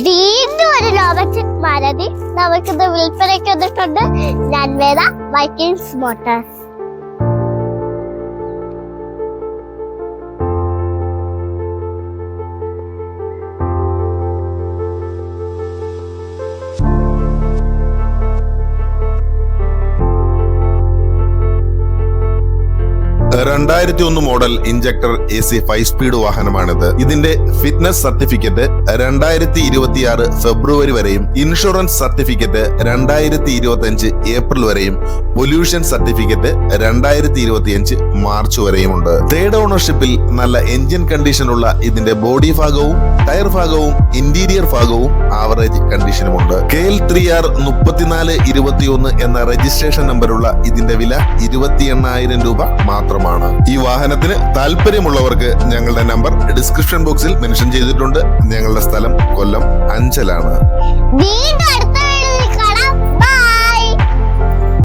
വീണ്ടും ഒരു ലോബറ്റിക് മാരുതി നമുക്കിത് വിൽപ്പനയ്ക്ക് വന്നിട്ടുണ്ട് ഞാൻ വേദ വൈക്കിൻസ് മോട്ടോഴ്സ് രണ്ടായിരത്തി ഒന്ന് model injector A C five speed വാഹനമാണിത്. ഇതിന്റെ ഫിറ്റ്നസ് സർട്ടിഫിക്കറ്റ് രണ്ടായിരത്തി ഇരുപത്തിയാറ് ഫെബ്രുവരി വരെയും ഇൻഷുറൻസ് സർട്ടിഫിക്കറ്റ് രണ്ടായിരത്തി ഇരുപത്തി അഞ്ച് ഏപ്രിൽ വരെയും പൊല്യൂഷൻ സർട്ടിഫിക്കറ്റ് രണ്ടായിരത്തി ഇരുപത്തിയഞ്ച് മാർച്ച് വരെയുമുണ്ട് തേർഡ് ഓണർഷിപ്പിൽ നല്ല എഞ്ചിൻ കണ്ടീഷനുള്ള ഇതിന്റെ ബോഡി ഭാഗവും ടയർ ഭാഗവും ഇന്റീരിയർ ഭാഗവും ആവറേജ് കണ്ടീഷനുമുണ്ട് കെ എൽ ത്രീ ആർ മുപ്പത്തിനാല് ഇരുപത്തിയൊന്ന് എന്ന രജിസ്ട്രേഷൻ നമ്പറുള്ള ഇതിന്റെ വില ഇരുപത്തി എണ്ണായിരം രൂപ മാത്രമാണ്. ഈ വാഹനത്തിന് താല്പര്യമുള്ളവർക്ക് ഞങ്ങളുടെ നമ്പർ ഡിസ്ക്രിപ്ഷൻ ബോക്സിൽ മെൻഷൻ ചെയ്തിട്ടുണ്ട്. ഞങ്ങളുടെ സ്ഥലം കൊല്ലം അഞ്ചലാണ്.